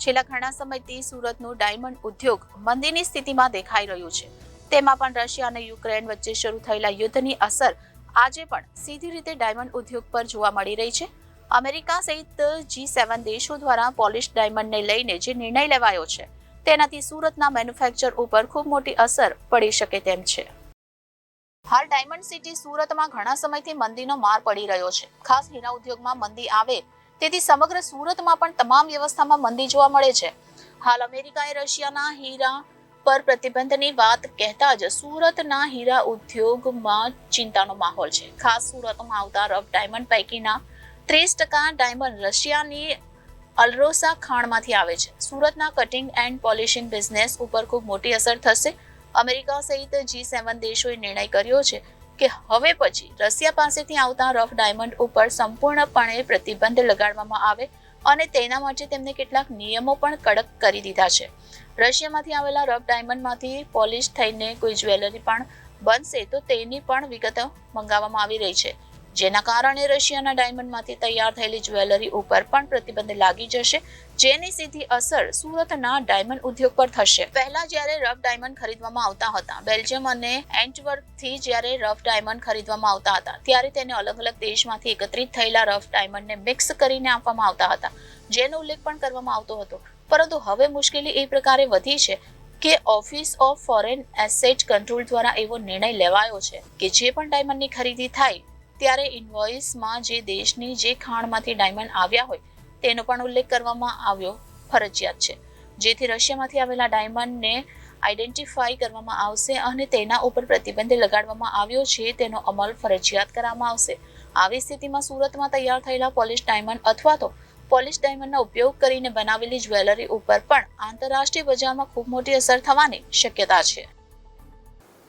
છેલ્લા ઘણા સમયથી સુરતનું ડાયમંડ ઉદ્યોગ મંદીની સ્થિતિમાં દેખાઈ રહ્યું છે. તેમાં પણ રશિયા અને યુક્રેન વચ્ચે શરૂ થયેલા યુદ્ધની અસર આજે પણ સીધી રીતે ડાયમંડ ઉદ્યોગ પર જોવા મળી રહી છે. અમેરિકા સહિત જી સેવન દેશો દ્વારા પોલિશ ડાયમંડને લઈને જે નિર્ણય લેવાયો છે, તેનાથી સુરતના મેન્યુફેક્ચર ઉપર ખૂબ મોટી અસર પડી શકે તેમ છે. હાલ ડાયમંડ સિટી સુરતમાં ઘણા સમયથી મંદીનો માર પડી રહ્યો છે. ખાસ હીરા ઉદ્યોગમાં મંદી આવે તેથી સમગ્ર સુરતમાં પણ તમામ વ્યવસ્થામાં મંદી જોવા મળે છે. હાલ અમેરિકાએ રશિયાના હીરા પર પ્રતિબંધની વાત કહેતા જ સુરતના હીરા ઉદ્યોગમાં ચિંતાનો માહોલ છે. ખાસ સુરતમાં આવતા રફ ડાયમંડ પૈકીના ત્રીસ ટકા ડાયમંડ રશિયાની અલરોસા ખાણમાંથી આવે છે. સુરતના કટિંગ એન્ડ પોલિશિંગ બિઝનેસ ઉપર ખૂબ મોટી અસર થશે. અમેરિકા સહિત જી સેવન દેશોએ નિર્ણય કર્યો છે કે હવે પછી રશિયા પાસેથી આવતા રફ ડાયમંડ ઉપર સંપૂર્ણપણે પ્રતિબંધ લગાડવામાં આવે અને તેના માટે તેમને કેટલાક નિયમો પણ કડક કરી દીધા છે. રશિયામાંથી આવેલા રફ ડાયમંડમાંથી પોલિશ થઈને કોઈ જ્વેલરી પણ બનશે તો તેની પણ વિગતો મંગાવવામાં આવી રહી છે. જેના કારણે રશિયાના ડાયમંડમાંથી તૈયાર થયેલી જ્વેલરી ઉપર પણ પ્રતિબંધ લાગી જશે, જેની સીધી અસર સુરતના ડાયમંડ ઉદ્યોગ પર થશે. પહેલા જ્યારે રફ ડાયમંડ ખરીદવામાં આવતા હતા, બેલ્જિયમ અને એન્ટવર્કથી જ્યારે રફ ડાયમંડ ખરીદવામાં આવતા હતા, ત્યારે તેને અલગ અલગ દેશમાંથી એકત્રિત થયેલા રફ ડાયમંડને મિક્સ કરીને આપવામાં આવતા હતા, જેનો ઉલ્લેખ પણ કરવામાં આવતો હતો. પરંતુ હવે મુશ્કેલી એ પ્રકારે વધી છે કે office of foreign asset control દ્વારા એવો નિર્ણય લેવાયો છે કે જે પણ ડાયમંડની ખરીદી થાય ત્યારે ઇન્વોઇસમાં જે દેશની જે ખાણમાંથી ડાયમંડ આવ્યા હોય, તેનો પણ ઉલ્લેખ કરવામાં આવ્યો ફરજિયાત છે. જેથી રશિયામાંથી આવેલા ડાયમંડને આઈડેન્ટિફાઈ કરવામાં આવશે અને તેના ઉપર પ્રતિબંધ લગાડવામાં આવ્યો છે, તેનો અમલ ફરજિયાત કરવામાં આવશે. આવી સ્થિતિમાં સુરતમાં તૈયાર થયેલા પોલિશ ડાયમંડ અથવા તો પોલિશ ડાયમંડનો ઉપયોગ કરીને બનાવેલી જ્વેલરી ઉપર પણ આંતરરાષ્ટ્રીય બજારમાં ખૂબ મોટી અસર થવાની શક્યતા છે.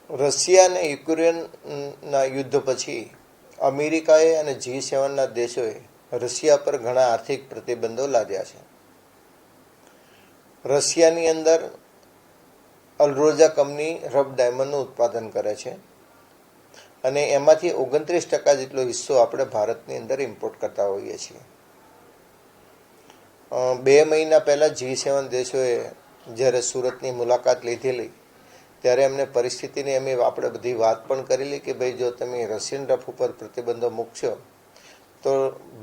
રશિયા અને યુક્રેનના યુદ્ધ પછી અમેરિકાએ અને જી સેવનના દેશોએ રશિયા પર ઘણા આર્થિક પ્રતિબંધો લાદ્યા છે. રશિયાની અંદર અલરોજા કંપની રફ ડાયમંડનું ઉત્પાદન કરે છે અને એમાંથી ઓગણત્રીસ ટકા જેટલો હિસ્સો આપણે ભારતની અંદર ઇમ્પોર્ટ કરતા હોઈએ છીએ. બે મહિના પહેલાં જી સેવન દેશોએ જ્યારે સુરતની મુલાકાત લીધેલી ત્યારે એમને પરિસ્થિતિની એમ આપણે બધી વાત પણ કરેલી કે ભાઈ જો તમે રશિયન રફ ઉપર પ્રતિબંધો મૂકશો, તો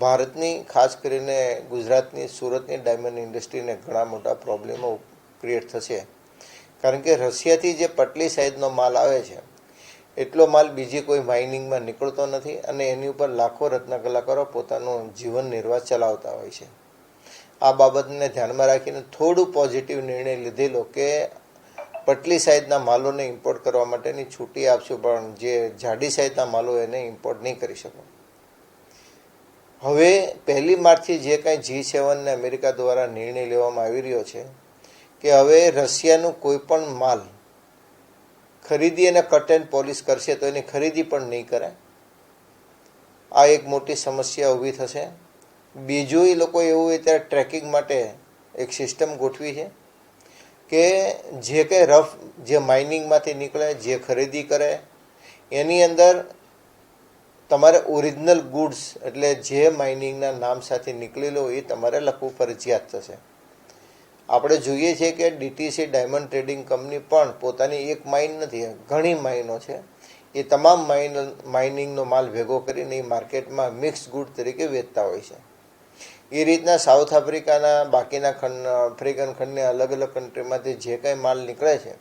ભારતની ખાસ કરીને ગુજરાતની, સુરતની ડાયમંડ ઇન્ડસ્ટ્રીને ઘણા મોટા પ્રોબ્લેમો ક્રિએટ થશે. કારણ કે રશિયાથી જે પટલી સાઈઝનો માલ આવે છે, એટલો માલ બીજી કોઈ માઇનિંગમાં નીકળતો નથી અને એની ઉપર લાખો રત્ન કલાકારો પોતાનું જીવન નિર્વાહ ચલાવતા હોય છે. આ બાબતને ધ્યાનમાં રાખીને થોડું પોઝિટિવ નિર્ણય લીધેલો કે પટલી સાઈઝના માલોને ઇમ્પોર્ટ કરવા માટેની છૂટી આપશું, પણ જે જાડી સાઈઝના માલો એને ઇમ્પોર્ટ નહીં કરી શકો. હવે પહેલી માર્ચથી જે કાંઈ જી સેવનને અમેરિકા દ્વારા નિર્ણય લેવામાં આવી રહ્યો છે કે હવે રશિયાનું કોઈ પણ માલ ખરીદી અને કટ એન્ડ પોલિશ કરશે તો એની ખરીદી પણ નહીં કરે આ એક મોટી સમસ્યા ઊભી થશે. બીજું, એ લોકો એવું અત્યારે ટ્રેકિંગ માટે એક સિસ્ટમ ગોઠવી છે. કે જે કંઈ રફ જે માઇનિંગમાંથી નીકળે, જે ખરીદી કરે, એની અંદર તમારે ઓરિજિનલ ગુડ્સ એટલે જે માઇનિંગના નામ સાથે નીકળેલો એ તમારે લખવું ફરજિયાત થશે. આપણે જોઈએ છીએ કે ડીટીસી ડાયમંડ ટ્રેડિંગ કંપની પણ પોતાની એક માઇન નથી, ઘણી માઇનો છે. એ તમામ માઇન માઇનિંગનો માલ ભેગો કરીને એ માર્કેટમાં મિક્સ ગુડ તરીકે વેચતા હોય છે. એ રીતના સાઉથ આફ્રિકાના બાકીના ખંડ, આફ્રિકન ખંડની અલગ અલગ કન્ટ્રીમાંથી જે કાંઈ માલ નીકળે છે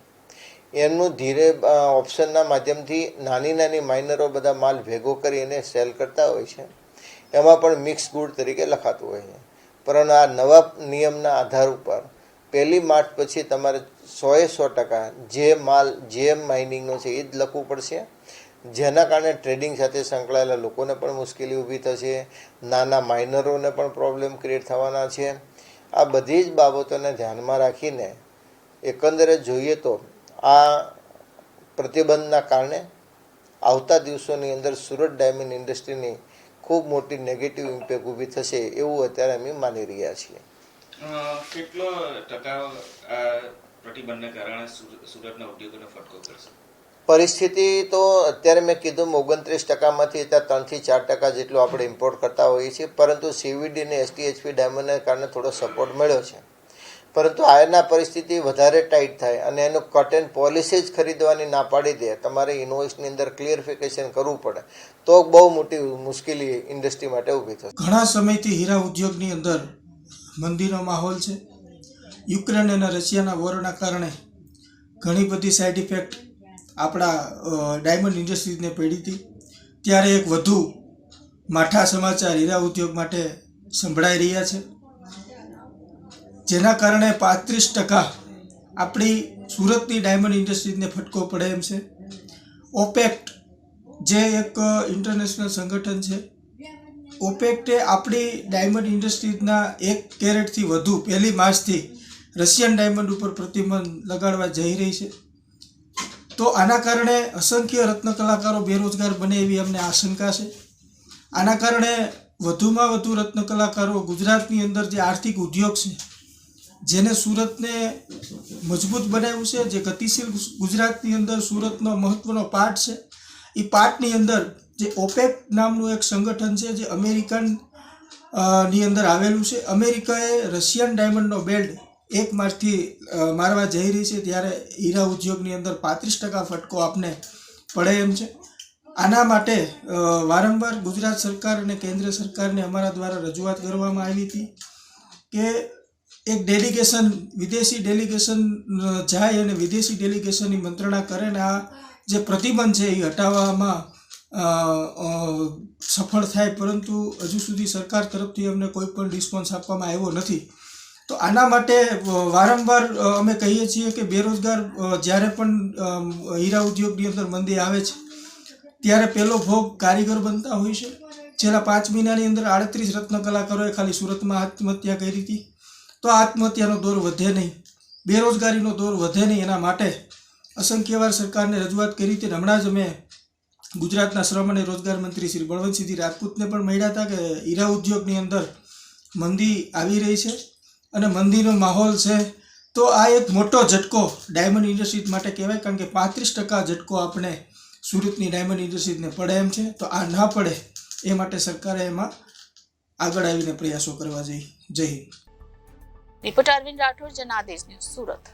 એમનું ધીરે ઓપ્શનના માધ્યમથી નાની નાની માઇનરો બધા માલ ભેગો કરી એને સેલ કરતા હોય છે. એમાં પણ મિક્સ ગુડ તરીકે લખાતું હોય છે. પરંતુ આ નવા નિયમના આધાર ઉપર પહેલી માર્ચ પછી તમારે સોએ સો ટકા જે માલ, જે માઇનિંગનો છે એ જ લખવું પડશે. જેના કારણે ટ્રેડિંગ સાથે સંકળાયેલા લોકોને પણ મુશ્કેલી ઊભી થશે, નાના માઇનરોને પણ પ્રોબ્લેમ ક્રિએટ થવાના છે. આ બધી જ બાબતોને ધ્યાનમાં રાખીને એકંદરે જોઈએ તો આ પ્રતિબંધના કારણે આવતા દિવસોની અંદર સુરત ડાયમંડ ઇન્ડસ્ટ્રીની ખૂબ મોટી નેગેટિવ ઇમ્પેક્ટ ઊભી થશે એવું અત્યારે અમે માની રહ્યા છીએ. કેટલો ટકા પ્રતિબંધને કારણે સુરતના ઉદ્યોગોને ફટકો કરશે પરિસ્થિતિ તો અત્યારે મેં કીધું ઓગણત્રીસ ટકામાંથી અત્યારે ત્રણથી ચાર ટકા જેટલું આપણે ઇમ્પોર્ટ કરતા હોઈએ છીએ, પરંતુ સીવીડી અને એસટીએચપી ડાયમંડને કારણે થોડો સપોર્ટ મળ્યો છે. પરંતુ આયરના પરિસ્થિતિ વધારે ટાઈટ થાય અને એનું કટેન પોલિસી જ ખરીદવાની ના પાડી દે, તમારે ઇન્વોઇસની અંદર ક્લિયરિફિકેશન કરવું પડે. તો બહુ મોટી મુશ્કેલી ઇન્ડસ્ટ્રી માટે ઊભી થશે. ઘણા સમયથી હીરા ઉદ્યોગની અંદર મંદીનો માહોલ છે. યુક્રેન અને રશિયાના વોરના કારણે ઘણી બધી સાઇડ ઇફેક્ટ આપણા ડાયમંડ ઇન્ડસ્ટ્રીઝને પડી હતી. ત્યારે એક વધુ માઠા સમાચાર હીરા ઉદ્યોગ માટે સંભળાઈ રહ્યા છે. જેના કારણે પાંત્રીસ ટકા આપણી સુરતની ડાયમંડ ઇન્ડસ્ટ્રીઝને ફટકો પડે એમ છે. ઓપેક્ટ જે એક ઇન્ટરનેશનલ સંગઠન છે ઓપેક્ટે આપણી ડાયમંડ ઇન્ડસ્ટ્રીઝના એક કેરેટથી વધુ પહેલી માર્ચથી રશિયન ડાયમંડ ઉપર પ્રતિબંધ લગાડવા જઈ રહી છે. તો આના કારણે અસંખ્ય રત્ન કલાકારો બેરોજગાર બને એવી અમને આશંકા છે. આના કારણે વધુમાં વધુ રત્ન કલાકારો ગુજરાતની અંદર જે આર્થિક ઉદ્યોગ છે, જેને સુરતને મજબૂત બનાવ્યું છે, જે ગતિશીલ ગુજરાતની અંદર સુરતનો મહત્વનો પાર્ટ છે, એ પાર્ટની અંદર જે ઓપેક નામનું એક સંગઠન છે, જે અમેરિકનની અંદર આવેલું છે. અમેરિકાએ રશિયન ડાયમંડનો બેલ્ટ એક માર્ચથી મારવા જઈ રહી છે ત્યારે હીરા ઉદ્યોગની અંદર પાંત્રીસ ટકા ફટકો આપને પડે એમ છે. આના માટે વારંવાર ગુજરાત સરકાર અને કેન્દ્ર સરકારને અમારા દ્વારા રજૂઆત કરવામાં આવી હતી કે એક ડેલિગેશન, વિદેશી ડેલિગેશન જાય અને વિદેશી ડેલિગેશનની મંત્રણા કરે ને આ જે પ્રતિબંધ છે એ હટાવવામાં સફળ થાય. પરંતુ હજુ સુધી સરકાર તરફથી અમને કોઈ પણ રિસ્પોન્સ આપવામાં આવ્યો નથી. તો આના માટે વારંવાર અમે કહીએ છીએ કે બેરોજગાર જ્યારે પણ હીરા ઉદ્યોગની અંદર મંદી આવે છે, ત્યારે પહેલો ભોગ કારીગર બનતા હોય છે. છેલ્લા પાંચ મહિનાની અંદર આડત્રીસ રત્ન કલાકારોએ ખાલી સુરતમાં આત્મહત્યા કરી હતી. તો આત્મહત્યાનો દોર વધે નહીં. બેરોજગારીનો દોર વધે નહીં. એના માટે અસંખ્યવાર સરકારને રજૂઆત કરી હતી. હમણાં જ અમે ગુજરાતના શ્રમ અને રોજગાર મંત્રી શ્રી બળવંતસિંહજી રાજપૂતને પણ મળ્યા હતા કે હીરા ઉદ્યોગની અંદર મંદી આવી રહી છે. અને મંદીનો માહોલ છે, તો આ એક મોટો ઝટકો ડાયમંડ ઇન્ડસ્ટ્રીઝ માટે કહેવાય, કારણ કે પાંત્રીસ ટકા ઝટકો આપણે સુરતની ડાયમંડ ઇન્ડસ્ટ્રીઝને પડે એમ છે, તો આ ના પડે એ માટે સરકારે એમાં આગળ આવીને પ્રયાસો કરવા જોઈએ જય હિન્દ રિપોર્ટર અરવિંદ રાઠોડ, જનાદેશ ન્યૂઝ સુરત.